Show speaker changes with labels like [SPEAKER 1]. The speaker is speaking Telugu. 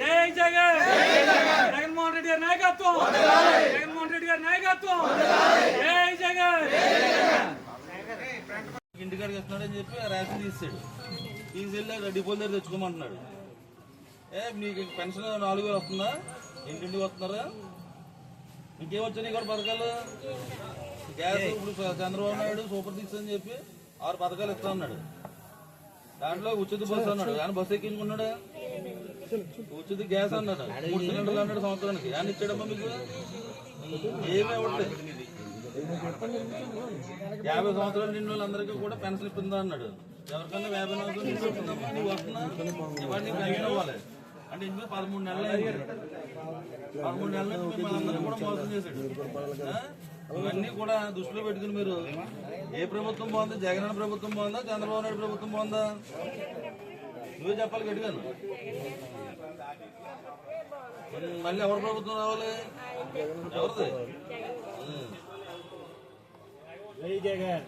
[SPEAKER 1] జై జగన్. జగన్మోహన్ రెడ్డి గారి నాయకత్వం. జగన్మోహన్ రెడ్డి గారి నాయకత్వం. జై జగన్.
[SPEAKER 2] ఇంటికాడికి వస్తున్నాడని చెప్పి రేషన్ తీసాడు తీసుకెళ్ళి డిపోల దగ్గర తెచ్చుకోమంటున్నాడు. ఏ మీకు పెన్షన్ నాలుగు వేలు వస్తుందా? ఇంటింటికి వస్తున్నారా? ఇంకేం వచ్చాయి కూడా పథకాలు గ్యాస్ ఇప్పుడు చంద్రబాబు నాయుడు సూపర్ సిక్స్ అని చెప్పి ఆరు పథకాలు ఇస్తా అన్నాడు దాంట్లో ఉచిత బస్సు అన్నాడు. కానీ బస్సు ఎక్కించుకున్నాడు ఉచిత గ్యాస్ అన్నాడు. మూడు సిలిండర్లు అన్నాడు సంవత్సరానికి. అని ఇచ్చాడమ్మా మీకు ఏమీ ఇవ్వట్లేదు. యాభై సంవత్సరాలు నిండు వాళ్ళందరికీ కూడా పెన్షన్ ఇస్తుందా అన్నాడు. ఎవరికన్నా యాభై సంవత్సరాలు నిండు వస్తుందమ్మా నువ్వు వస్తున్నా ఇవాళ నీకు పెన్షన్ ఇవ్వాలి అంటే ఇందులో పదమూడు నెలలు పదమూడు నెలల మిమ్మల్ని అందరినీ కూడా మోసం చేశాడు? ఇవన్నీ కూడా దృష్టిలో పెట్టుకుని మీరు ఏ ప్రభుత్వం బాగుంది? జగన్ అన్న ప్రభుత్వం బాగుందా? చంద్రబాబు నాయుడు ప్రభుత్వం బాగుందా? నువ్వే చెప్పాలి గట్టిగాను మళ్ళీ ఎవరి ప్రభుత్వం రావాలి? ఎవరిది.
[SPEAKER 3] జై జగన్.